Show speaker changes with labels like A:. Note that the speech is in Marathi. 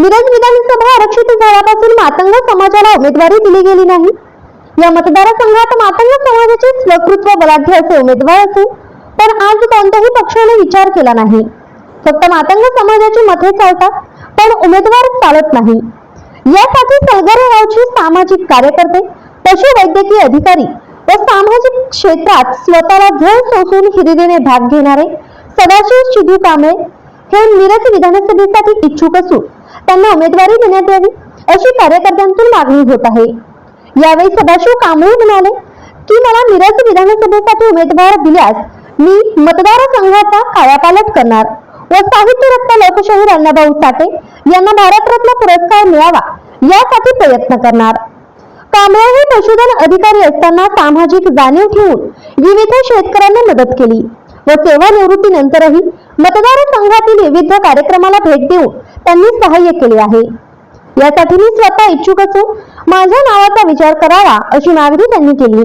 A: मिरज विधानसभा आरक्षित झाल्यापासून मातंग समाजाला उमेदवारी दिली गेली नाही. या मतदारसंघात मातंग समाजाचे स्वकृत्व बलाढ्य असे उमेदवार असून पण आज कोणत्याही पक्षाने विचार केला नाही. फक्त मातंग समाजाची मते चालतात पण उमेदवार चालत नाही. यासाठी सलगरे गावचे सामाजिक कार्यकर्ते पशुवैद्यकीय अधिकारी व सामाजिक क्षेत्रात स्वतःला झळ सोसून हिरिरीने भाग घेणारे सदाशिव चिदू कांबळे हे मिरज विधानसभेसाठी इच्छुक असून त्यांना उमेदवारी देण्यात यावी अशी कार्यकर्त्यांतून मागणी होत आहे. यावेळी सदाशिव कांबळे म्हणाले की मला मिरज विधानसभेसाठी उमेदवार दिल्यास मी मतदारसंघाचा कायापालट करणार. व साहित्यरत्न लोकशाहीर अण्णाभाऊ साठे यांना भारतरत्न पुरस्कार मिळावा यासाठी प्रयत्न करणार. कांबळे हे पशुधन अधिकारी असताना सामाजिक जाणीव ठेवून विविध शेतकऱ्यांना मदत केली व सेवानिवृत्तीनंतरही मतदारसंघातील विविध कार्यक्रमाला भेट देऊन त्यांनी सहाय्य केले आहे. यासाठी मी स्वतः इच्छुक असून माझ्या नावाचा विचार करावा अशी मागणी त्यांनी केली.